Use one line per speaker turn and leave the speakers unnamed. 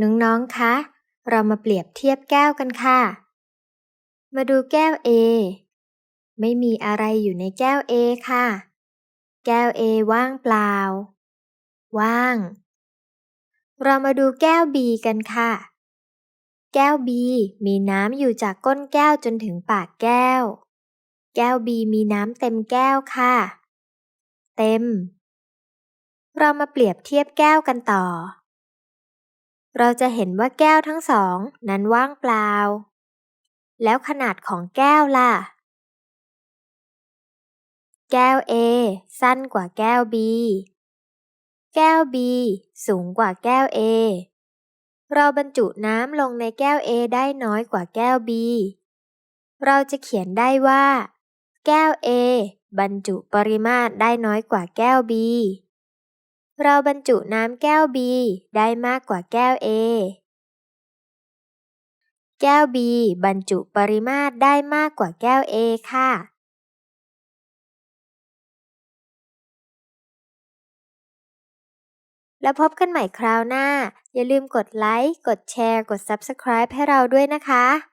น้องๆ คะ เรามาเปรียบเทียบแก้วกันค่ะ มาดูแก้ว A ไม่มีอะไรอยู่ในแก้ว A ค่ะ แก้ว A ว่างเปล่า ว่าง เรามาดูแก้ว B กันค่ะ แก้ว B มีน้ำอยู่จากก้นแก้วจนถึงปากแก้ว แก้ว B มีน้ำเต็มแก้วค่ะ เต็ม เรามาเปรียบเทียบแก้วกันต่อ เราจะเห็นว่าแก้วทั้งสองนั้นว่างเปล่า แล้วขนาดของแก้วล่ะ แก้ว A สั้นกว่าแก้ว B แก้ว B สูงกว่าแก้ว A เราบรรจุน้ำลงในแก้ว A ได้น้อยกว่าแก้ว B เราจะเขียนได้ว่า แก้ว A บรรจุปริมาตรได้น้อยกว่าแก้ว B เราบรรจุน้ำแก้ว B ได้มากกว่าแก้ว A แก้ว B บรรจุปริมาตรได้มากกว่าแก้ว A ค่ะ แล้วพบกันใหม่คราวหน้า อย่าลืมกดไลค์ กดแชร์ กด Subscribe ให้เราด้วยนะคะ